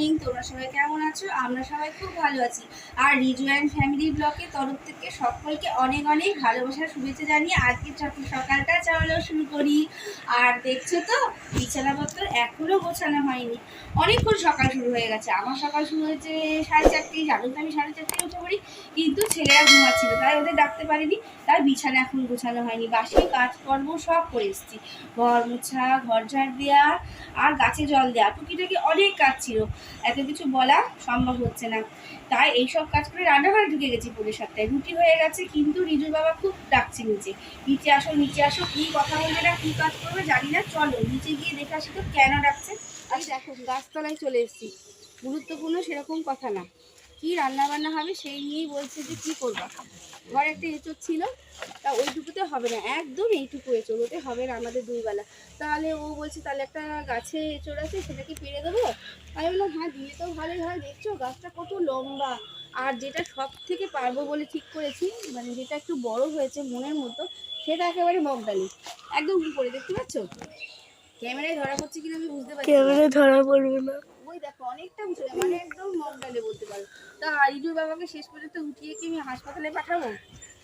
Morning, তোমরা সবাই কেমন আছো? আমরা সবাই খুব ভালো আছি। আর রিজু অ্যান্ড ফ্যামিলি ব্লকের তরফ থেকে সকলকে অনেক অনেক ভালোবাসার শুভেচ্ছা জানিয়ে আজকে সক- সকালটা চলো শুরু করি। আর দেখছ তো বিছানাপত্র এখনও গোছানো হয়নি। অনেকক্ষণ সকাল শুরু হয়ে গেছে। আমার সকাল শুরু হয়েছে সাড়ে চারটেই জানো তো আমি সাড়ে চারটেয় উঠে পড়ি। কিন্তু ছেলেরা ঘুমাচ্ছিল, তাই ওদের ডাকতে পারিনি। তাই বিছানা এখন গোছানো হয়নি। বাসি কাজকর্ম সব করে এসেছি। ঘর মোছা, ঘর ঝাড় দেওয়া আর গাছে জল দেওয়া টুকিটাকি অনেক কাজ ছিল। এত কিছু বলা সম্ভব হচ্ছে না। তাই এইসব কাজ করে রান্নাঘরে ঢুকে গেছি পনেরো সাতটায় রুটি হয়ে গেছে, কিন্তু রিজুর বাবা খুব ডাকছে নিচে। নিচে আসো নিচে আসো, কী কথা বলবে না, কী কাজ করবে জানি না, চলো। নিচে গিয়ে দেখে আসি তো কেন ডাকছে। আমি দেখো, গাছতলায় চলে এসেছি। গুরুত্বপূর্ণ সেরকম কথা না। কি রান্না বান্না হবে সেই নিয়েই বলছে যে কী করবা। ঘরে একটা এঁচড় ছিল, তা ওইটুকুতে হবে না, একদম এইটুকু এঁচড়, ওতে হবে না আমাদের দুই বেলা। তাহলে ও বলছে, তাহলে একটা গাছে এঁচড় আছে, সেটাকে পেরে দেবো? আমি বললাম হ্যাঁ দিলে তো ভালোই হয়, দেখছ? গাছটা কত লম্বা। আর যেটা সব থেকে পারব বলে ঠিক করেছি মানে যেটা একটু বড় হয়েছে মনের মতো, সেটা একেবারে মগডালি। একদম উপরে, দেখতে পাচ্ছ? ক্যামেরায় ধরা পড়ছে কিনা আমি বুঝতে পারছি না। ক্যামেরা ধরা পড়বে না। ওই দেখো, অনেকটা উঁচু মানে একদম মগডালে বলতে পারো। তা রিজুর বাবাকে শেষ পর্যন্ত উঠিয়ে কি আমি হাসপাতালে পাঠাবো?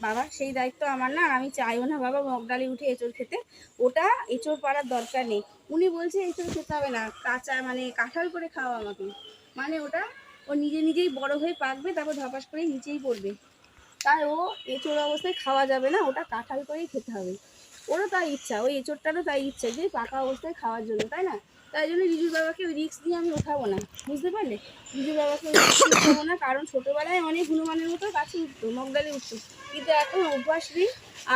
বাবা, সেই দায়িত্ব আমার না আমি চাইও না বাবা মগডালে উঠে এঁচড় খেতে। ওটা এঁচড় পাড়ার দরকার নেই। উনি বলছে এঁচড় খেতে হবে না, কাঁচা মানে কাঁঠাল করে খাওয়া আমাকে মানে ওটা ও নিজে নিজেই বড় হয়ে পাকবে, তারপর ধপাস করে নিচেই পড়বে। তাই ও এঁচড় অবস্থায় খাওয়া যাবে না, ওটা কাঁঠাল করেই খেতে হবে। ওরও তাই ইচ্ছা, ওই এঁচড়টারও তাই ইচ্ছা যে পাকা অবস্থায় খাওয়ার জন্য, তাই না? তাই জন্য রিজুর বাবাকে ওই রিক্স দিয়ে আমি ওঠাবো না। বুঝতে পারলে? রিজুর বাবাকে উঠাবো না কারণ ছোটোবেলায় অনেক হনুমানের মতো গাছে উঠতো মগডালে উঠতো। কিন্তু এখন অভ্যাস নেই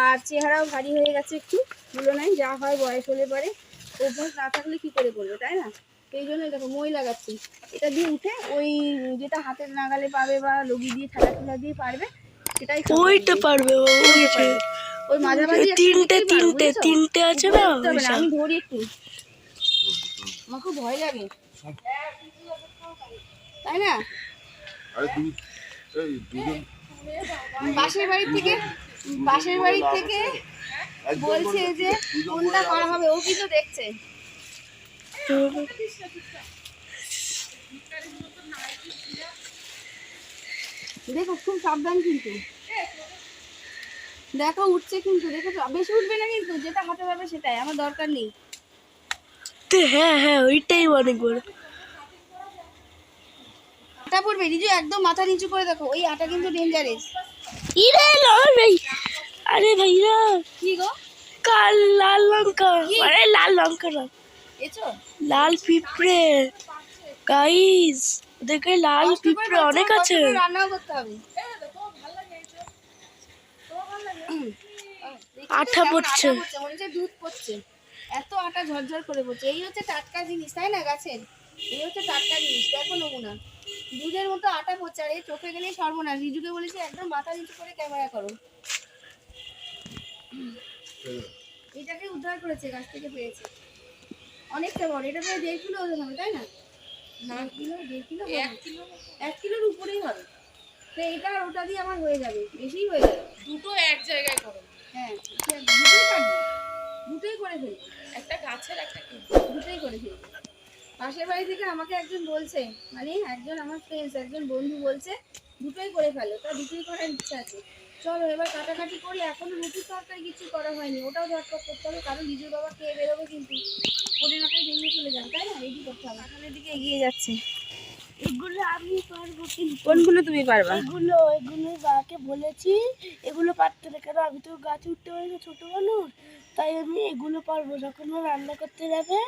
আর চেহারাও ভারী হয়ে গেছে একটু বলো তুলনায় যা হয় বয়স হলে পরে। অভ্যাস না থাকলে কী করে করবে তাই না? সেই জন্য দেখো মই লাগাচ্ছি। এটা দিয়ে উঠে ওই যেটা হাতের নাগালে পাবে বা লগি দিয়ে ঠেলা ঠেলা দিয়ে পারবে সেটাই ওইটা পারবে ওই। মাঝামাঝি তিনটে তিনটে তিনটে আছে না। আমি ধরি একটু। আমার খুব ভয় লাগে। তাই না? পাশের বাড়ি থেকে পাশের বাড়ি থেকে বলছে যে কোনটা করা হবে। ও কিন্তু দেখছে। দেখো খুব সাবধান কিন্তু। দেখো উঠছে কিন্তু। দেখো বেশি উঠবে না কিন্তু। যেটা হাতে পাবে সেটাই। আমার দরকার নেই। হ্যাঁ হ্যাঁ ওইটাই অনেক বড় আটা পড়বে রিজু একদম মাথা নিচু করে দেখো ওই আটা কিন্তু ডেঞ্জারাস ইরে লাল ভাই আরে ভাইয়া কি গো? কাল লাল লঙ্কা আরে লাল লঙ্কা না। লাল পিঁপড়ে। গাইস দেখে লাল পিঁপড়ে অনেক আছে। রান্নাও করতে হবে। আঠা পড়ছে। দুধ পড়ছে। এত আটা ঝরঝর করে পড়ছে এই হচ্ছে টাটকা জিনিস তাই না গাছের? এই হচ্ছে টাটকা জিনিস দেখো নমুনা। দুধের মতো আটা এই চোখে গেলেই সর্বনাশ। রিজুকে বলেছি একদম মাথা নিচু করে ক্যামেরা করো। এটাকে উদ্ধার করেছে গাছ থেকে পেয়েছে। অনেকটা বড় এটা প্রায় দেড় কিলো ওজন হবে তাই না? কিলো দেড় কিলো এক কিলো এক কিলোর উপরেই হবে। তো এটা আর ওটা দিয়ে আমার হয়ে যাবে বেশিই হয়ে যাবে। দুটো এক জায়গায় করো। হ্যাঁ দুটোই কাটবো দুটোই করে ফেলব একটা গাছের একটা দুটোই করে ফেলব পাশের বাড়ি থেকে আমাকে একজন বলছে মানে একজন আমার ফ্রেন্ডস একজন বন্ধু বলছে দুটোই করে ফেলো। তা দুটোই করার ইচ্ছা আছে। চলো এবার কাটাকাটি করি। এখনও রুটির তরকারি কিছু করা হয়নি। ওটাও ঝটপট করতে হবে কারণ নিজের বাবা খেয়ে বেরোবে কিন্তু। ওদের মাথায় ভেঙে চলে যাবে তাই না? রেডি করতে হবে। সামনের দিকে এগিয়ে যাচ্ছে। এগুলো আমি পারব কোনগুলো তুমি পারবা? এগুলো এগুলো বাবাকে বলেছি। এগুলো পারতে না। কেন? আমি তো গাছে উঠতে পারি না ছোটো মানুষ। তাই আমি এগুলো পারব। যখন রান্না করতে যাবে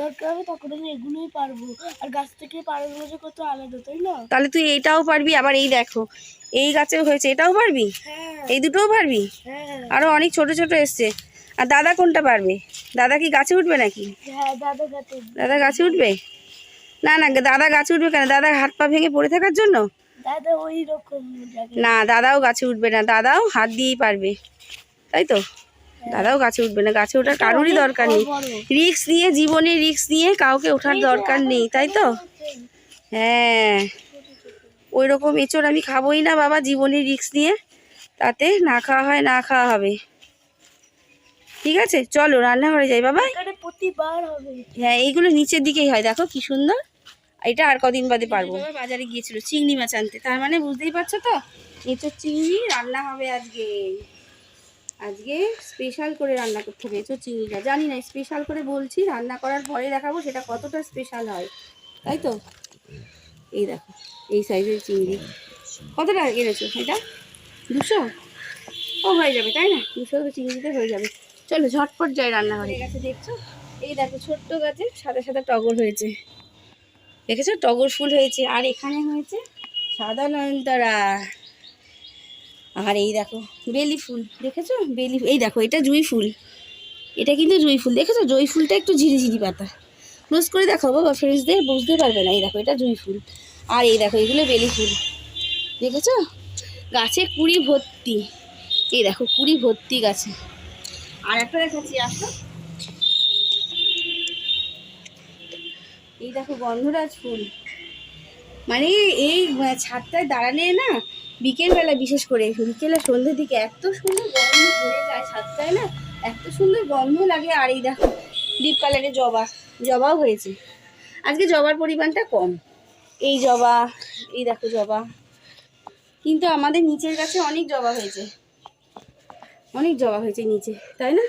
দরকার হবে তখন আমি এগুলোই পারব। আর গাছ থেকে পারব যে কত আলাদা তাই না? তাহলে তুই এইটাও পারবি আবার এই দেখো এই গাছেও হয়েছে এটাও পারবি? হ্যাঁ। এই দুটোও পারবি? হ্যাঁ। আরও অনেক ছোট ছোট এসছে। আর দাদা কোনটা পারবে? দাদা কি গাছে উঠবে নাকি? হ্যাঁ দাদা গাছে উঠবে? না না দাদা গাছে উঠবে কেন? দাদা হাত পা ভেঙে পড়ে থাকার জন্য? দাদা ওই রকম জায়গায়। না দাদাও গাছে উঠবে না দাদাও হাত দিয়েই পারবে। তাই তো? দাদাও গাছে উঠবে না গাছে ওঠার কারোরই দরকার নেই। রিক্স নিয়ে জীবনে রিক্স নিয়ে কাউকে ওঠার দরকার নেই তাই তো? হ্যাঁ ওই রকম এঁচড় আমি খাবোই না বাবা জীবনে রিক্স নিয়ে। তাতে না খাওয়া হয় না খাওয়া হবে। ঠিক আছে চলো রান্নাঘরে যাই বাবা। হ্যাঁ এইগুলো নিচের দিকেই হয় দেখো কি সুন্দর। এটা আর কদিন বাদে পারব। বাজারে গিয়েছিল চিংড়ি মাছ আনতে। তার মানে বুঝতেই পারছ তো? এঁচোর চিংড়ি রান্না হবে আজকে। আজকে স্পেশাল করে রান্না করতে হবে এঁচোর চিংড়িটা। জানি না স্পেশাল করে বলছি রান্না করার পরে দেখাবো সেটা কতটা স্পেশাল হয়। তাই তো? এই দেখো এই সাইজের চিংড়ি। কত টাকা কিনেছো এটা? দুশো? ও হয়ে যাবে তাই না? দুশো চিংড়িতে হয়ে যাবে। চলো ঝটপট যাই রান্না হয়ে গেছে দেখছ? এই দেখো ছোট্ট গাছে সাদা সাদা টগর হয়েছে। দেখেছ? টগর ফুল হয়েছে। আর এখানে হয়েছে সাদা নয়নতারা। আর এই দেখো, বেলি ফুল, দেখেছ? বেলি এই দেখো, এটা জুঁই ফুল। এটা কিন্তু জুঁই ফুল, দেখেছ? জুঁই ফুলটা একটু ঝিরিঝিরি পাতা। ক্লোজ করে দেখো বাবা ফ্রেন্ডসদের বুঝতে পারবে না। এই দেখো, এটা জুঁই ফুল। আর এই দেখো, এগুলো বেলি ফুল। দেখেছ? গাছে কুড়ি ভর্তি। এই দেখো, কুড়ি ভর্তি গাছে। আর একটা দেখাচ্ছি, আসো। এই দেখো, গন্ধরাজ ফুল। মানে এই ছাদটায় দাঁড়ালে না বিকেলবেলা বিশেষ করে, বিকেলে সন্ধ্যের দিকে এত সুন্দর গন্ধ ধরে যায় ছাদটায় না, এত সুন্দর গন্ধ লাগে। আর এই দেখো ডিপ কালারের জবা, জবাও হয়েছে। আজকে জবার পরিমাণটা কম। এই জবা, এই দেখো জবা। কিন্তু আমাদের নিচের কাছে অনেক জবা হয়েছে। অনেক জবা হয়েছে নিচে, তাই না?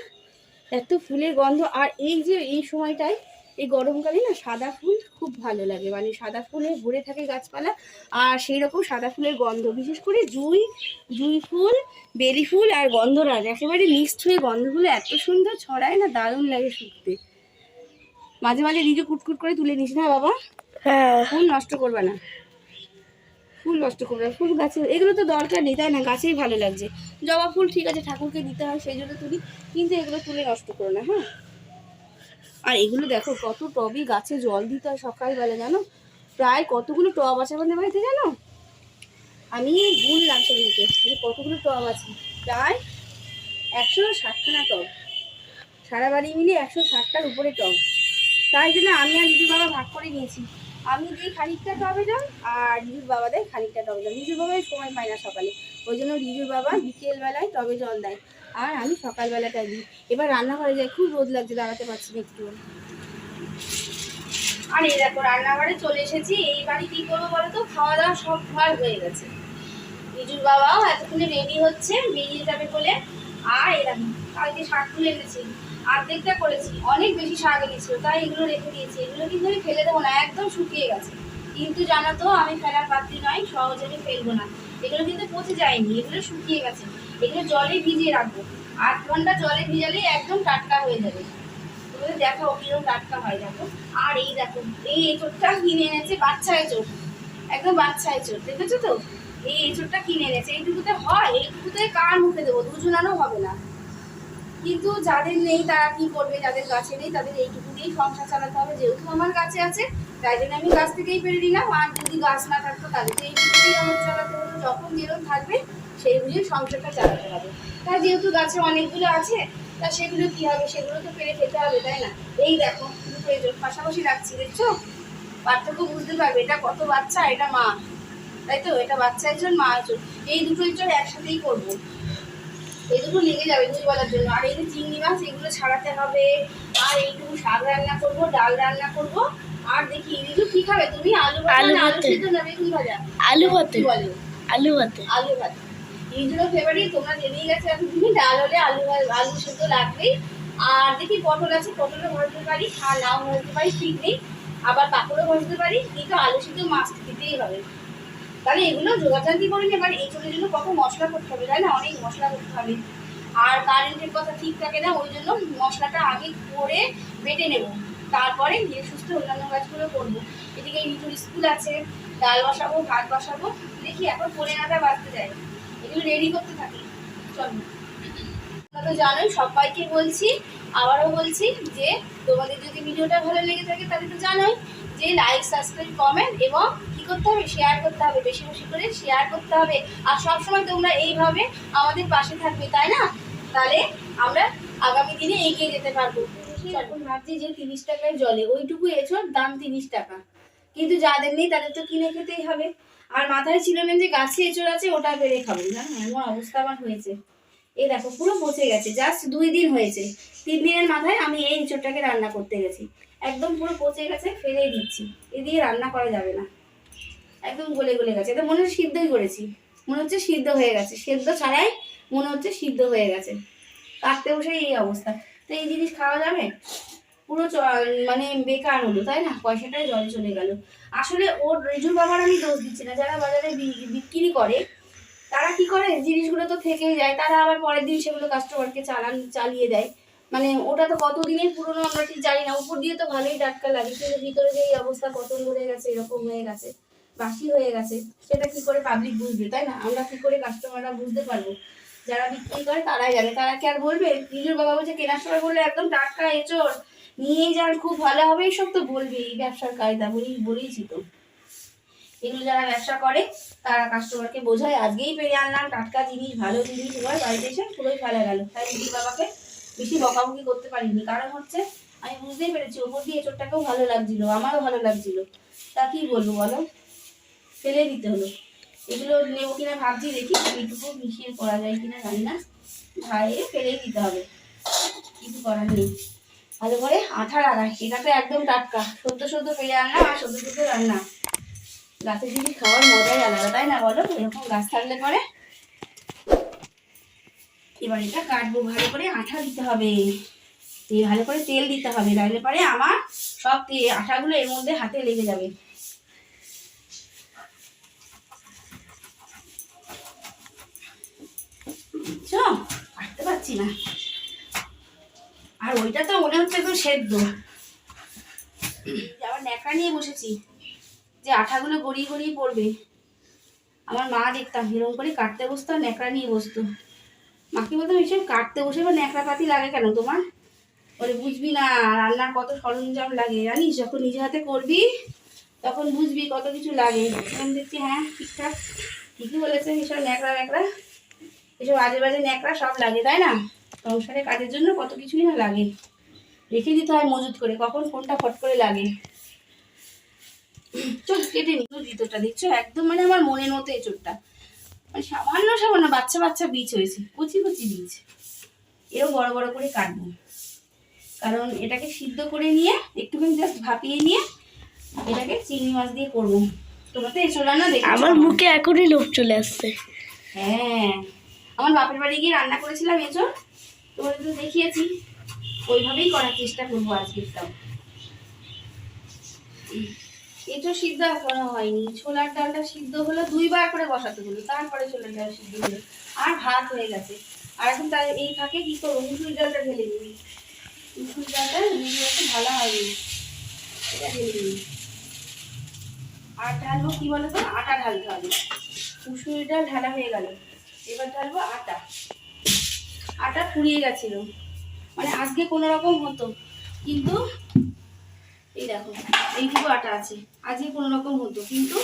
এত ফুলের গন্ধ। আর এই যে, এই সময়টায় এই গরমকালে না সাদা ফুল খুব ভালো লাগে। মানে সাদা ফুলে ভরে থাকে গাছপালা আর সেই রকম সাদা ফুলের গন্ধ। বিশেষ করে জুই জুই ফুল বেলি ফুল আর গন্ধরাজ। একেবারে মিক্সড হয়ে গন্ধগুলো এত সুন্দর ছড়ায় না দারুণ লাগে শুকতে। মাঝে মাঝে নিজে কুটকুট করে তুলে নিস না বাবা? হ্যাঁ। ফুল নষ্ট করবে না। ফুল নষ্ট করবে না। ফুল গাছে এগুলো তো দরকার নেই তাই না? গাছেই ভালো লাগছে। জবা ফুল ঠিক আছে ঠাকুরকে দিতে হয় সেই জন্য তুলি কিন্তু এগুলো তুলে নষ্ট করো না হ্যাঁ? আর এগুলো দেখো, কত টবই গাছে জল দিতে হয় সকালবেলা, জানো? প্রায় কতগুলো টব আছে আমাদের বাড়িতে, জানো? আমি গুনলাম সেদিনকে যে কতগুলো টব আছে। প্রায় একশো ষাটখানা টব। সারা বাড়ি মিলিয়ে একশো ষাটটার উপরে টব। তাই জন্য আমি আর রিজুর বাবা ভাগ করে নিয়েছি। আমি দিই খানিকটা টবে জল আর রিজুর বাবা দেয় খানিকটা টবে জল। রিজুর বাবাই সময় পায় না সকালে। ওই জন্য রিজুর বাবা বিকেলবেলায় টবে জল দেয়। আর আমি সকালবেলাটা দিই। এবার রান্নাঘরে যাই, খুব রোদ লাগছে, দাঁড়াতে পারছি না একটু। আর এই দেখো, রান্নাঘরে চলে এসেছি, এই বাড়ি কি করব বলো তো খাওয়া দাওয়া সব ঘর হয়ে গেছে। রিজুর বাবাও এতক্ষণে রেডি হচ্ছে, বেরিয়ে যাবে বলে। আর এরকম কালকে শাক তুলে এনেছি অর্ধেকটা করেছি, অনেক বেশি শাক এনেছিল তাই এগুলো রেখে দিয়েছি। এগুলো কিন্তু আমি ফেলে দেবো না, একদম শুকিয়ে গেছে। কিন্তু জানো তো, আমি ফেলার পাত্রী নয়, সহজে আমি ফেলব না। এগুলো কিন্তু পচে যায়নি, এগুলো শুকিয়ে গেছে। এগুলো জলে ভিজিয়ে রাখব। আধ ঘণ্টা জলে ভিজালেই একদম টাটকা হয়ে যাবে। তুমি দেখো কীরকম টাটকা হয়, দেখো। আর এই দেখো, এই এঁচোড়টা কিনে এনেছে বাচ্চা এঁচোড়। একদম বাচ্চা এঁচোড়, দেখেছ তো? এই এঁচোড়টা কিনে এনেছে। এইটুকুতে হয়, এইটুকুতে কার মুখে দেবো? দুজনারও হবে না। কিন্তু যাদের নেই, তারা কি করবে? যাদের গাছে নেই, তাদের এইটুকু দিয়েই সংসার চালাতে হবে। যেহেতু আমার গাছে আছে, তাই জন্য আমি গাছ থেকেই পেরে নিলাম। আর যদি গাছ না থাকতো, তাহলে তো এইটুকু দিয়েই আমার চালাতে হতো। যখন যেরকম থাকবে সেই বুঝে সংসারটা চালাতে হবে। তাই যেহেতু গাছে অনেকগুলো আছে তা সেগুলো কি হবে? সেগুলো তো পেরে খেতে হবে তাই না? এই দেখো দুটো পাশাপাশি রাখছি দেখছ? পার্থক্য বুঝতে পারবে এটা কত বাচ্চা এটা মা। তাই তো? এটা বাচ্চা একজন মা একজন এই দুটো একজন একসাথেই করব। এই দুটো লেগে যাবে দুই বলার জন্য। আর এই যে চিংড়ি মাছ এগুলো ছাড়াতে হবে। আর এইটুকু শাক রান্না করব ডাল রান্না করব। আর দেখি রিজু কি খাবে তুমি? আলু ভাজা আলু আলু সিদ্ধ না বেগুন ভাজা? আলু ভাতে। বলো? আলু ভাতে। আলু ভাত। রিজুরও ফেভারিট তোমরা জেনেই গেছে এতদিনই ডাল হলে আলু আলু সিদ্ধ লাগবেই। আর দেখি পটল আছে, পটলও ভাজতে পারি, আর নাও ভাজতে পারি, ঠিক নেই। আবার পাঁপড়ও ভাজতে পারি, কিন্তু আলু সিদ্ধ মাছ দিতেই হবে। তাহলে এগুলো যোগাযান্তি করে নিয়ে এবার এই চোরের জন্য কত মশলা করতে হবে, তাই না? অনেক মশলা করতে হবে। আর কারেন্টের কথা ঠিক থাকে না, ওই জন্য মশলাটা আগে করে বেটে নেব। তারপরে ধীরে সুস্থ অন্যান্য কাজগুলো করব। এদিকে রিতুর স্কুল আছে, ডাল বসাবো, ভাত বসাবো। দেখি এখন পরে নাটা বাজতে যায়। এগুলো রেডি করতে থাকি। চলো। তোমরা তো জানোই সবাইকে বলছি আবারও বলছি যে তোমাদের যদি ভিডিওটা ভালো লেগে থাকে তাহলে তো জানোই যে লাইক সাবস্ক্রাইব কমেন্ট এবং কি করতে হবে? শেয়ার করতে হবে বেশি বেশি করে শেয়ার করতে হবে। আর সবসময় তোমরা এইভাবে আমাদের পাশে থাকবে তাই না? তাহলে আমরা আগামী দিনে এগিয়ে যেতে পারব। এখন ভাবছি যে তিরিশ টাকায় জলে। ওইটুকু এছর দাম তিরিশ টাকা। কিন্তু যাদের নেই তাদের তো কিনে খেতেই হবে। আর মাথায় ছিল না যে গাছে এঁচড় আছে, ওটা পেরে খাব। জানো, এমন অবস্থা আমার হয়েছে। এই দেখো, পুরো পচে গেছে জাস্ট দুই দিন হয়েছে। তিন দিনের মাথায় আমি এই এঁচড়টাকে রান্না করতে গেছি। একদম পুরো পচে গেছে, ফেলেই দিচ্ছি। এ দিয়ে রান্না করা যাবে না। একদম গলে গলে গেছে। এটা মনে হচ্ছে সিদ্ধই করেছি। মনে হচ্ছে সিদ্ধ হয়ে গেছে। সেদ্ধ ছাড়াই মনে হচ্ছে সিদ্ধ হয়ে গেছে। কাটতে বসে এই অবস্থা। তো এই জিনিস খাওয়া যাবে? পুরো মানে বেকার হলো, তাই না? পয়সাটাই জলে চলে গেল। আসলে ওর রেজুর বাবার আমি দোষ দিচ্ছি না। যারা বাজারে বিক্রি করে, তারা কি করে? জিনিসগুলো তো থেকেই যায়। তারা আবার পরের দিন সেগুলো কাস্টমারকে চালান চালিয়ে দেয়। মানে ওটা তো কত দিনের পুরনো আমরা ঠিক জানি না। উপর দিয়ে তো ভালোই টাটকা লাগে, কিন্তু ভিতরে যে এই অবস্থা পতন ধরে গেছে, এরকম হয়ে গেছে, বাসি হয়ে গেছে, সেটা কি করে পাবলিক বুঝবে, তাই না? আমরা কি করে কাস্টমাররা বুঝতে পারব? যারা বিক্রি করে, তারাই জানে। তারা কি আর বলবে? নিজের বাবা বলছে, কেনার সময় বললে একদম টাটকা এচোর নিয়ে যান, খুব ভালো হবে এইসব তো বলবে, এই ব্যবসার কায়দা বলি বলেইছি তো এগুলো যারা ব্যবসা করে, তারা কাস্টমারকে বোঝায়, আজকেই পেরে আনলাম, টাটকা জিনিস, ভালো জিনিস, এবার বাড়িতে এসে পুরোই ফেলা গেল। তাই দিদি বাবাকে বেশি বকাবকি করতে পারিনি, কারণ হচ্ছে আমি বুঝতেই পেরেছি, ওপর দিয়ে চোরটাকেও ভালো লাগছিল, আমারও ভালো লাগছিল। তা কি বলব বলো? ফেলে দিতে হলো। এগুলো নেব কিনা ভাবছি, দেখি এইটুকু মিশিয়ে করা যায় কিনা জানি না। ভাইয়ে ফেলেই দিতে হবে, কিছু করার নেই। ভালো করে আঠা লাগাই এটা তো একদম টাটকা। সদ্য সদ্য পেরে আনলাম আর সদ্য সদ্য রান্না। গাছের জিনিস খাওয়ার মজাই আলাদা, তাই না বলো? এরকম গাছ থাকলে পরে এবার এটা কাটবো। ভালো করে আঠা দিতে হবে। দিয়ে ভালো করে তেল দিতে হবে। নাহলে পরে আমার সব আঠাগুলো এর মধ্যে হাতে লেগে যাবে। কাটতে পারছি না। আর ওইটা তো মনে হচ্ছে একদম সেদ্ধ। আবার ন্যাকড়া নিয়ে বসেছি, যে আঠাগুলো গড়িয়ে গড়িয়ে পড়বে। আমার মা দেখতাম, এরকম করে কাটতে বসতো আর ন্যাকড়া নিয়ে বসতো। মাকে বলতাম এইসব কাটতে বসে বা ন্যাকড়া পাতি লাগে কেন তোমার? বলে বুঝবি না, রান্নার কত সরঞ্জাম লাগে, জানিস? যখন নিজে হাতে করবি, তখন বুঝবি কত কিছু লাগে। তখন দেখছি হ্যাঁ ঠিকঠাক। ঠিকই বলেছে এসব ন্যাকড়া ন্যাকড়া এসব আজে বাজে ন্যাকড়া সব লাগে, তাই না? সংসারে কাজের জন্য কত কিছুই না লাগে। রেখে দিতে হয় মজুত করে কখন কোনটা ফট করে লাগে। চল কেটে নি। জুতোটা দেখছ একদম মানে আমার মনের মতো এঁচোড়টা মানে সামান্য সামান্য বাচ্চা বাচ্চা বীজ হয়েছে কুচি কুচি বীজ। এও বড় বড় করে কাটবো। কারণ এটাকে সিদ্ধ করে নিয়ে একটুখানি জাস্ট ভাপিয়ে নিয়ে এটাকে চিংড়ি মাছ দিয়ে করব। তোমরা তো এঁচোড় রান্না দেখো আমার মুখে এখনই লোভ চলে আসছে। হ্যাঁ। আমার বাপের বাড়ি গিয়ে রান্না করেছিলাম এঁচোড় তোমাদের তো দেখিয়েছি। ওইভাবেই করার চেষ্টা করব আজকেরটাও এঁচোড় সিদ্ধ এখনও হয়নি। ছোলার ডালটা সিদ্ধ হলো, দুইবার করে বসাতে হলো, তারপরে ছোলার ডাল সিদ্ধ হলো। আর ভাত হয়ে গেছে। আর এখন তার এই ফাঁকে কি করব? মুসুর ডালটা ঢেলে নিবি মুসুর ডালটা একটু ভালো হয়নি এটা ঢেলে আর ঢালবো কি বলো তো আটা ঢালতে হবে। মুসুরি ডাল ঢালা হয়ে গেল। এবার ঢালবো আটা। আটা ফুরিয়ে গেছিল। মানে আজকে কোনো রকম হতো। কিন্তু এই দেখো, এইটুকু আটা আছে। আজকে কোনো রকম হতো। কিন্তু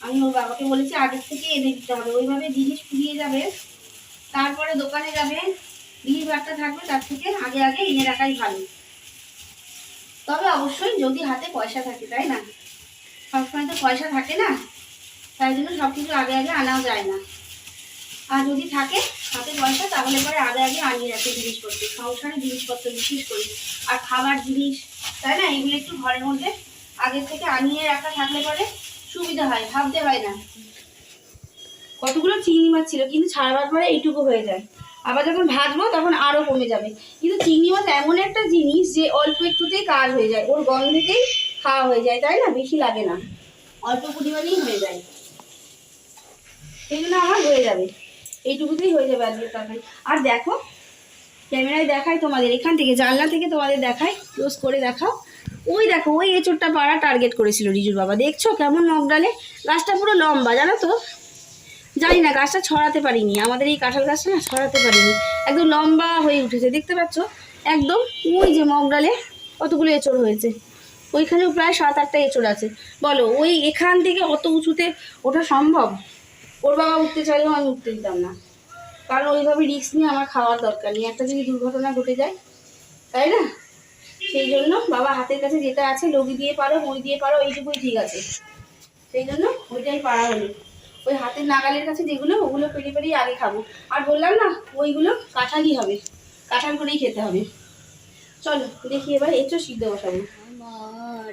আমি ওর বাবাকে বলেছি, আগের থেকে এনে দিতে হবে। ওইভাবে জিনিস ফুরিয়ে যাবে, তারপরে দোকানে যাবে জিনিস একটা থাকবে, তার থেকে আগে আগে এনে রাখাই ভালো। তবে অবশ্যই যদি হাতে পয়সা থাকে, তাই না? সবসময় তো পয়সা থাকে না। তাই জন্য সব কিছু আগে আগে আনাও যায় না। আর যদি থাকে হাতে পয়সা, তাহলে পরে আগে আগে আনিয়ে রাখে জিনিসপত্র সংসারের জিনিসপত্র বিশেষ করি। আর খাবার জিনিস, তাই না? এগুলো একটু ঘরের মধ্যে আগে থেকে আনিয়ে রাখা থাকলে পরে সুবিধা হয়, ভাবতে হয় না। কতগুলো চিংড়ি মাছ ছিল, কিন্তু ছাড়বার পরে এইটুকু হয়ে যায়। আবার যখন ভাজবো, তখন আরও কমে যাবে। কিন্তু চিংড়ি মাছ এমন একটা জিনিস যে অল্প একটুতেই কাজ হয়ে যায়, ওর গন্ধেতেই খাওয়া হয়ে যায়, তাই না? বেশি লাগে না। অল্প পরিমাণেই হয়ে যায়। জন্য আমার হয়ে যাবে। এইটুকুতেই হয়ে যাবে আজকের তরকারি। আর দেখো, ক্যামেরায় দেখাই তোমাদের, এখান থেকে, জানলা থেকে তোমাদের দেখাই ক্লোজ করে দেখাও। ওই দেখো, ওই এঁচোড়টা পাড়া টার্গেট করেছিল রিজুর বাবা। দেখছ কেমন নখ ডালে গাছটা পুরো লম্বা, জানো তো? জানি না, গাছটা ছড়াতে পারিনি। আমাদের এই কাঁঠাল গাছটা না ছড়াতে পারিনি। একদম লম্বা হয়ে উঠেছে, দেখতে পাচ্ছ? একদম ওই যে মগ ডালে কতগুলো এঁচড় হয়েছে। ওইখানেও প্রায় সাত আটটা এঁচড় আছে। বলো, ওই এখান থেকে অত উঁচুতে ওঠা সম্ভব? ওর বাবা উঠতে চাইলেও আমি উঠতে দিতাম না। কারণ ওইভাবে রিস্ক নিয়ে আমার খাওয়ার দরকার নেই। একটা যদি দুর্ঘটনা ঘটে যায়, তাই না? সেই জন্য বাবা হাতের কাছে যেটা আছে, লগি দিয়ে পারো মই দিয়ে পারো, এইটুকুই ঠিক আছে। সেই জন্য ওইটাই পারা হলো। ওই হাতের নাগালের কাছে যেগুলো, ওগুলো পেরে পেরিয়ে আগে খাব। আর বললাম না, ওইগুলো কাঁঠালই হবে। কাঁঠাল করেই খেতে হবে। চলো, দেখি এবার এঁচো সিদ্ধ বসাবো। আমার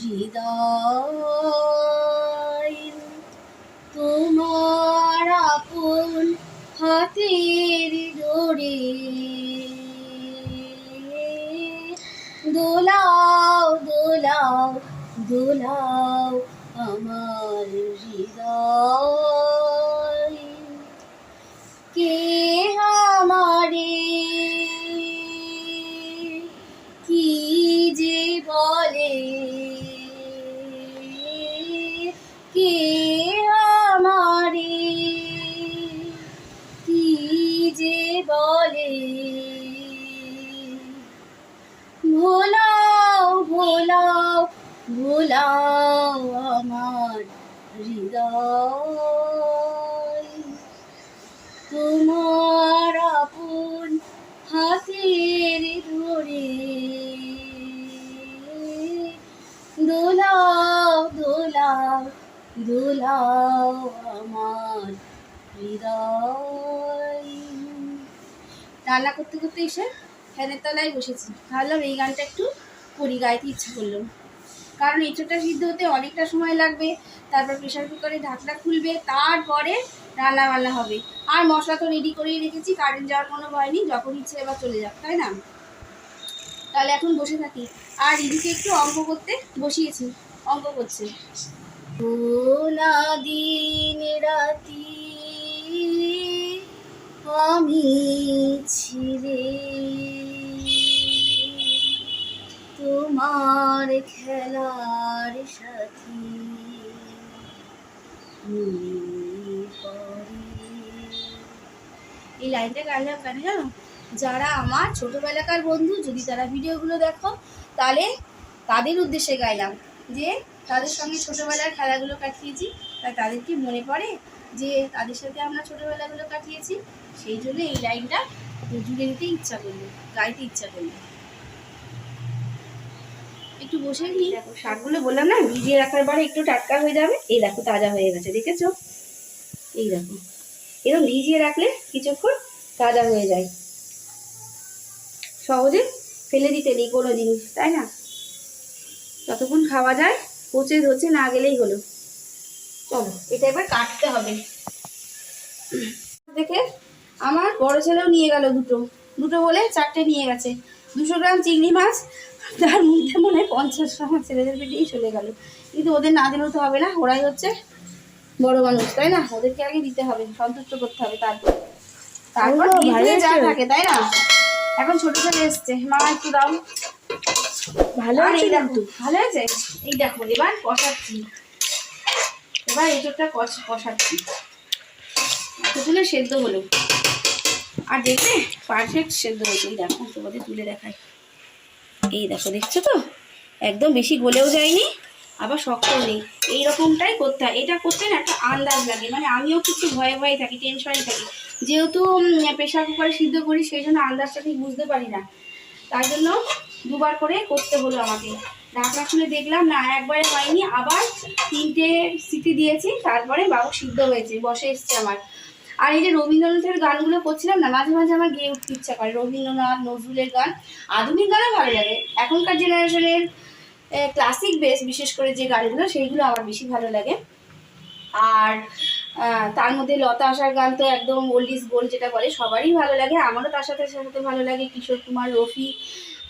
হৃদয় তোমার আপন হাতের ডোরে দোলাও দোলাও দোলাও আমার হৃদয়। কে আমারে? কি যে বলে? কে আমারে কি যে বলে। ভোলাও ভোলাও ভোলাও আমার হৃদয়। তোমার আপন হাতের ধরে দোলাও দোলাও দোলাও হৃদয় রান্না করতে করতে এসে ফ্যানের তলায় বসেছি। ভাবলাম এই গানটা একটু করি, গাইতে ইচ্ছা করল। কারণ এঁচোটা সিদ্ধ হতে অনেকটা সময় লাগবে, তারপর প্রেশার কুকারে ঢাকনা খুলবে, তারপরে রান্না বান্না হবে। আর মশলা তো রেডি করেই রেখেছি কারেন্ট যাওয়ার কোনো ভয় নেই, যখন ইচ্ছে এবার চলে যাক, তাই না? তাহলে এখন বসে থাকি। আর রিদিকে একটু অঙ্ক করতে বসিয়েছি, অঙ্ক করছে। দিন রাতি আমি ছিলে তোমার খেলার সাথী এই লাইনটা গাইলাম কেন জানো? যারা আমার ছোটোবেলাকার বন্ধু, যদি তারা ভিডিওগুলো দেখো, তাহলে তাদের উদ্দেশ্যে গাইলাম যে তাদের সঙ্গে ছোটোবেলার খেলাগুলো কাটিয়েছি, তাই তাদেরকে মনে পড়ে? যে তাদের সাথে আমরা ছোটোবেলাগুলো কাটিয়েছি, সেই জন্য এই লাইনটা জুড়ে দিতে ইচ্ছা করল, গাইতে ইচ্ছা করল। একটু বসে নিই দেখো, শাকগুলো বললাম না, ভিজিয়ে রাখার পরে একটু টাটকা হয়ে যাবে। এই দেখো, তাজা হয়ে গেছে, দেখেছ? এই দেখো। এরকম ভিজিয়ে রাখলে কিছুক্ষণ তাজা হয়ে যায়। সহজে ফেলে দিতে নেই কোনো জিনিস, তাই না? ততক্ষণ খাওয়া যায়, পচে ধরছে না গেলেই হলো। চলো এটা এবার কাটতে হবে। দেখে আমার বড় ছেলেও নিয়ে গেল দুটো। দুটো বলে চারটে নিয়ে গেছে। দুশো গ্রাম চিংড়ি মাছ তার মধ্যে মনে হয় পঞ্চাশ আমার ছেলেদের পেটেই চলে গেল। কিন্তু ওদের না দিলেও তো হবে না ওরাই হচ্ছে বড় মানুষ তাই না? ওদেরকে আগে দিতে হবে সন্তুষ্ট করতে হবে তারপর তারপর যা থাকে তাই না? এখন ছোট ছেলে এসছে। মা একটু দাও। ভালো ভালো হয়েছে এই দেখো এবার কষাচ্ছি। এবার এঁচোড়টা কষ কষাচ্ছি। এতগুলো সেদ্ধ হলো। আর দেখবে পারফেক্ট সেদ্ধ হয়েছে দেখো, তোমাদের তুলে দেখাই। এই দেখো, দেখছ তো? একদম বেশি গলেও যায়নি, আবার শক্তও নেই। এই রকমটাই করতে হয়। এটা করতে না একটা আন্দাজ লাগে। মানে আমিও কিছু ভয়ে ভয়ে থাকি টেনশনে থাকি। যেহেতু প্রেশার কুকারে সিদ্ধ করি, সেই জন্য আন্দাজটা ঠিক বুঝতে পারি না। তার জন্য দুবার করে করতে হলো আমাকে। ঢাকনা খুলে দেখলাম, না, একবারে হয়নি। আবার তিনটে সিটি দিয়েছি, তারপরে বাবু সিদ্ধ হয়েছে, বসে এসছে আমার। আর এই যে রবীন্দ্রনাথের গানগুলো করছিলাম না, মাঝে মাঝে আমার গেয়ে উঠতে ইচ্ছা করে। রবীন্দ্রনাথ, নজরুলের গান, আধুনিক গানও ভালো লাগে। এখনকার জেনারেশনের ক্লাসিক বেস বিশেষ করে যে গানগুলো, সেইগুলো আমার বেশি ভালো লাগে। আর তার মধ্যে লতা আশার গান তো একদম ওল্ড ইজ গোল্ড যেটা বলে, সবারই ভালো লাগে। আমারও তার সাথে সাথে ভালো লাগে। কিশোর কুমার রফি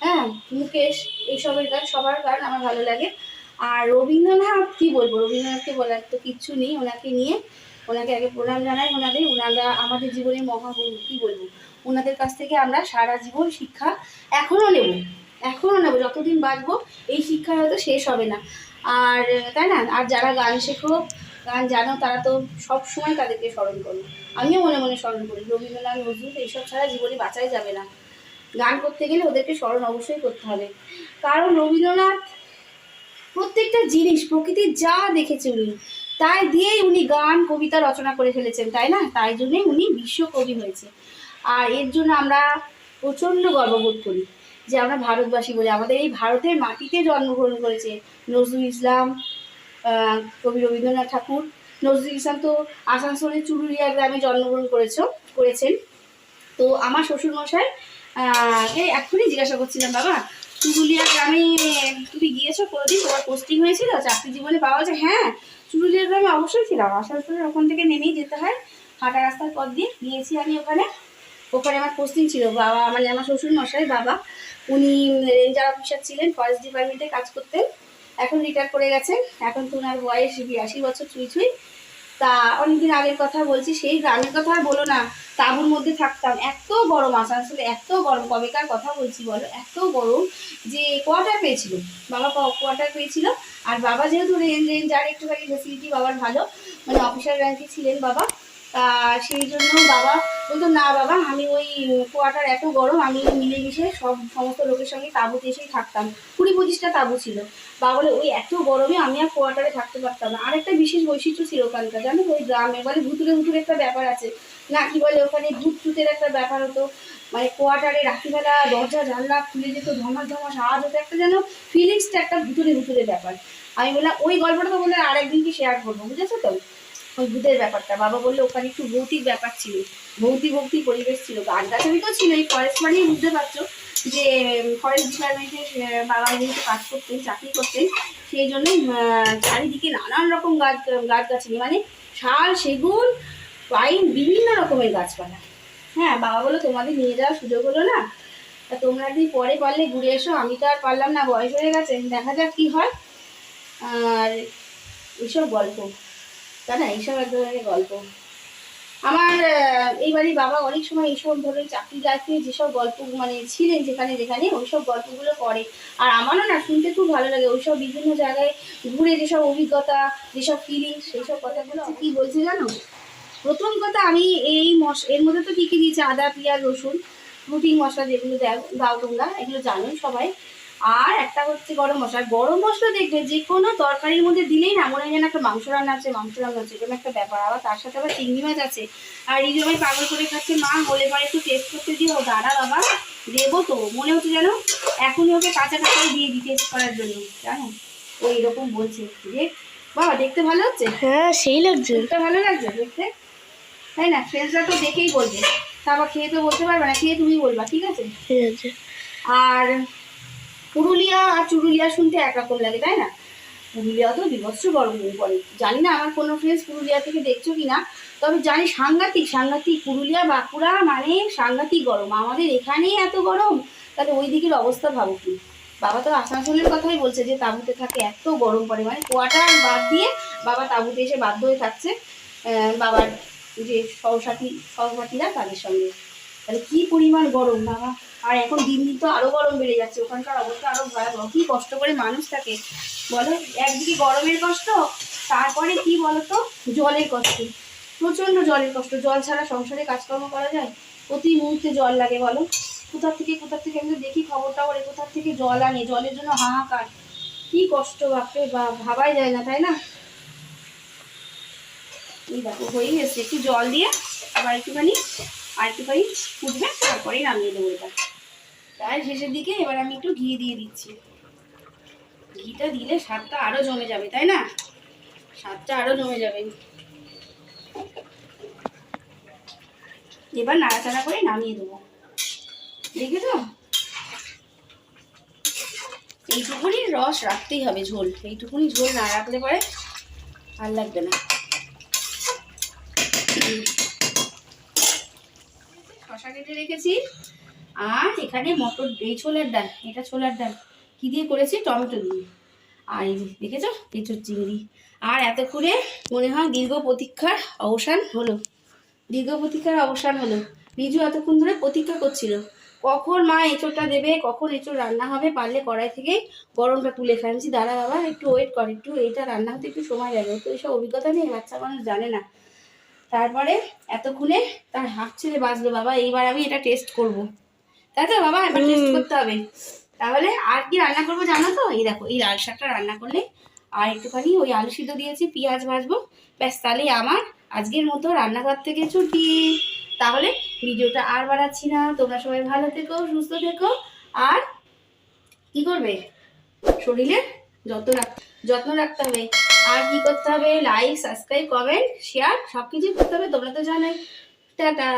হ্যাঁ মুকেশ, এইসবের গান, সবার গান আমার ভালো লাগে। আর রবীন্দ্রনাথ, কি বলব? রবীন্দ্রনাথকে বলার তো কিচ্ছু নেই। ওনাকে নিয়ে, ওনাকে আগে প্রণাম জানাই ওনাদের। ওনারা আমাদের জীবনের মহাগুরু, কি বলব? ওনাদের কাছ থেকে আমরা সারা জীবন শিক্ষা এখনও নেব। এখনও নেব। যতদিন বাঁচবো, এই শিক্ষা হয়তো শেষ হবে না। আর, তাই না? আর যারা গান শেখো, গান জানো, তারা তো সব সময় তাদেরকে স্মরণ করো। আমিও মনে মনে স্মরণ করি, রবীন্দ্রনাথ, নজরুল, এইসব ছাড়া জীবনে বাঁচাই যাবে না। গান করতে গেলে ওদেরকে স্মরণ অবশ্যই করতে হবে। কারণ রবীন্দ্রনাথ প্রত্যেকটা জিনিস, প্রকৃতির যা দেখেছে উনি, তাই দিয়েই উনি গান, কবিতা রচনা করে ফেলেছেন, তাই না? তাই জন্যই উনি বিশ্বকবি হয়েছে আর এর জন্য আমরা প্রচণ্ড গর্ববোধ করি যে আমরা ভারতবাসী বলে আমাদের এই ভারতের মাটিতে জন্মগ্রহণ করেছে নজরুল ইসলাম কবি রবীন্দ্রনাথ ঠাকুর। নজরুল ইসলাম তো আসানসোলের চুরুলিয়া গ্রামে জন্মগ্রহণ করেছ, করেছেন। তো আমার শ্বশুরমশাই এই এক্ষুনি জিজ্ঞাসা করছিলাম, বাবা, চুরুলিয়া গ্রামে তুমি গিয়েছো কোনোদিন? তোমার পোস্টিং হয়েছিল? চাকরি জীবনে পাওয়া যায়? হ্যাঁ চুরুলিয়া গ্রামে অবশ্যই ছিলাম। আসানসোলের ওখান থেকে নেমেই যেতে হয়। হাঁটা রাস্তার পথ দিয়ে গিয়েছি আমি ওখানে। ওখানে আমার পোস্টিং ছিল। বাবা মানে আমার শ্বশুর মশাই বাবা, উনি রেঞ্জার অফিসার ছিলেন ফরেস্ট ডিপার্টমেন্টে কাজ করতেন। এখন রিটায়ার করে গেছেন। এখন তো ওনার বয়স বিরাশি বছর ছুঁই ছুঁই তা অনেকদিন আগের কথা বলছি, সেই গ্রামের কথা আর বলো না, তাঁবুর মধ্যে থাকতাম। এত গরম আসানসোলে, এত গরম, কবেকার কথা বলছি বলো, এত গরম যে কোয়ার্টার পেয়েছিল। বাবা কোয়ার্টার পেয়েছিল, আর বাবা যেহেতু রেঞ্জ রেঞ্জ আর একটুখানি ফেসিলিটি বাবার ভালো মানে অফিসার র্যাঙ্কে ছিলেন বাবা সেই জন্য বাবা বলতো, না বাবা, আমি ওই কোয়ার্টার এত গরম, আমি মিলেমিশে সব সমস্ত লোকের সঙ্গে তাঁবুতে এসেই থাকতাম। কুড়ি পঁচিশটা তাঁবু ছিল। বাবা বলে, ওই এত গরমে আমি আর কোয়ার্টারে থাকতে পারতাম না। আর একটা বিশেষ বৈশিষ্ট্য ছিল ওখানকার, জানো ওই গ্রামে বলে ভুতুরে ভুতুরে একটা ব্যাপার আছে। না, কি বলে, ওখানে ভূত চুতের একটা ব্যাপার হতো। মানে কোয়ার্টারে রাত্রিবেলা দরজা, জানলা খুলে যেত, ধমাস ধমাস আওয়াজ হতো, একটা যেন ফিলিংসটা একটা ভুতুরে ভুতুরে ব্যাপার। আমি বললাম, ওই গল্পটা তো বলে আরেকদিনকে শেয়ার করব, বুঝেছ তো? ওই ব্যাপারটা। বাবা বলল, ওখানে একটু ভৌতিক ব্যাপার ছিল। ভৌতিক ভৌতিক পরিবেশ ছিল। গাছ গাছালি তো ছিল এই ফরেস্ট মানেই বুঝতে পারছ যে ফরেস্ট ডিপার্টমেন্টে বাবা যেহেতু কাজ করতেন, চাকরি করতেন, সেই জন্যই চারিদিকে নানান রকম গাছ গাছ গাছালি মানে শাল, সেগুন, পাইন, বিভিন্ন রকমের গাছপালা। হ্যাঁ বাবা বলল, তোমাদের নিয়ে যাওয়ার সুযোগ হলো না। তা তোমরা একদিন পরে পারলে ঘুরে এসো। আমি তো আর পারলাম না, বয়স হয়ে গেছে। দেখা যাক কি হয়। আর এইসব গল্প। তাই না এইসব এক ধরনের গল্প। আমার এই বাবা অনেক সময় এইসব ধরনের চাকরি গাছকে যেসব গল্প মানে ছিলেন যেখানে যেখানে, ওইসব গল্পগুলো করে আর আমারও না শুনতে খুব ভালো লাগে, ওইসব বিভিন্ন জায়গায় ঘুরে যেসব অভিজ্ঞতা, যেসব ফিলিংস সেইসব কথাগুলো কি বলছে জানো? প্রথম কথা আমি এই মশ, এর মধ্যে তো কী দিয়েছে আদা, পেঁয়াজ, রসুন রুটি মশলা যেগুলো দাও তোমরা, এগুলো জানোই সবাই। আর একটা হচ্ছে গরম মশলা। আর গরম মশলা দেখবে যে কোনো তরকারির মধ্যে দিলেই না মনে হয় যেন একটা মাংস রান্না আছে মাংস রান্না হচ্ছে এরকম একটা ব্যাপার। আবার তার সাথে আবার চিংড়ি মাছ আছে। আর এই জন্য পাগল করে খাচ্ছে মা বলে পরে একটু টেস্ট করতে দিও দাঁড়া বাবা দেবো তো। মনে হচ্ছে যেন এখনই ওকে কাঁচা কাঁচাই দিয়ে দিই টেস্ট করার জন্য জানো? ও এরকম বলছে যে বাবা দেখতে ভালো হচ্ছে? হ্যাঁ সেই লাগছে। দেখতে ভালো লাগছে দেখতে? তাই না? ফ্রেন্ডসরা তো দেখেই বলবে। তারপর খেয়ে তো বলতে পারবে না খেয়ে তুমি বলবা ঠিক আছে? ঠিক আছে। আর পুরুলিয়া আর চুরুলিয়া শুনতে একরকম লাগে, তাই না? পুরুলিয়া তো বিভৎস গরম পড়ে। জানি না আমার কোনো ফ্রেন্ডস পুরুলিয়া থেকে দেখছ কি না তবে জানি সাংঘাতিক সাংঘাতিক পুরুলিয়া, বাঁকুড়া মানে সাংঘাতিক গরম। আমাদের এখানেই এত গরম, তাহলে ওই দিকের অবস্থা ভাবো কি? বাবা তো আসানসোলের কথাই বলছে যে তাঁবুতে থাকে এত গরম পড়ে। মানে কোয়াটার বাদ দিয়ে বাবা তাঁবুতে এসে বাধ্য হয়ে থাকছে বাবার যে সহসাথী সহপাঠীরা তাদের সঙ্গে। তাহলে কি পরিমাণ গরম, বাবা? আর এখন দিন দিন তো আরও গরম বেড়ে যাচ্ছে, ওখানকার অবস্থা আরও ভয়াবহ। কি কষ্ট করে মানুষ থাকে, বলো? একদিকে গরমের কষ্ট, তারপরে কি বলতো? জলের কষ্ট। প্রচণ্ড জলের কষ্ট। জল ছাড়া সংসারে কাজকর্ম করা যায়? প্রতি মুহূর্তে জল লাগে, বলো? কোথার থেকে কোথা থেকে? আমি দেখি খবর টবরে কোথা থেকে জল আনে? জলের জন্য হাহাকার। কি কষ্ট, বাপরে বা ভাবাই যায় না, তাই না? এই দেখো, হয়ে গেছে। একটু জল দিয়ে আবার একটুখানি আর একটুখানি ফুটবে, তারপরেই নামিয়ে দেবো এটা। তাই শেষের দিকে এবার আমি একটু ঘি দিয়ে দিচ্ছি। ঘিটা দিলে স্বাদটা আরও জমে যাবে, তাই না? স্বাদটা আরও জমে যাবে। এবার নাড়াচাড়া করে নামিয়ে দেবো। দেখেছ এইটুকুনি রস রাখতেই হবে ঝোল। এইটুকুনি ঝোল না রাখলে পরে আর লাগবে না। কেটে রেখেছি। আর এখানে মটর এই ছোলার ডাল এটা ছোলার ডাল। কি দিয়ে করেছি? টমেটো দিয়ে। আর এই দেখেছ? এঁচুর চিংড়ি। আর এতক্ষণে মনে হয় দীর্ঘ প্রতীক্ষার অবসান হলো। দীর্ঘ প্রতীক্ষার অবসান হলো। রিজু এতক্ষণ ধরে প্রতীক্ষা করছিল। কখন মা এঁচোড়টা দেবে? কখন এঁচোড় রান্না হবে? পারলে কড়াই থেকে গরমটা তুলে খাই আমি বলছি, দাঁড়া বাবা একটু ওয়েট কর। একটু এইটা রান্না হতে একটু সময় লাগে। তো এইসব অভিজ্ঞতা নেই বাচ্চা মানুষ জানে না। তারপরে এতক্ষণে তার হাত ছেড়ে বাঁচলো বাবা এইবার আমি এটা টেস্ট করব। তাই তো বাবা এবার টেস্ট করতে হবে। তাহলে আর কি রান্না করব জানো তো? এই দেখো এই লাল শাকটা রান্না করলে আর একটুখানি ওই আলু সিদ্ধ দিয়েছি পেঁয়াজ ভাজবো। ব্যাস তাহলে আমার আজকের মতো রান্নাঘর থেকে ছুটি। তাহলে ভিডিওটা আর বাড়াচ্ছি না। তোমরা সবাই ভালো থেকো সুস্থ থেকো। আর কি করবে? শরীরের যত্ন রাখ যত্ন রাখতে হবে। আর কি করতে হবে? লাইক সাবস্ক্রাইব কমেন্ট শেয়ার সব কিছুই করতে হবে। তোমরা তো জানোই। টাটা!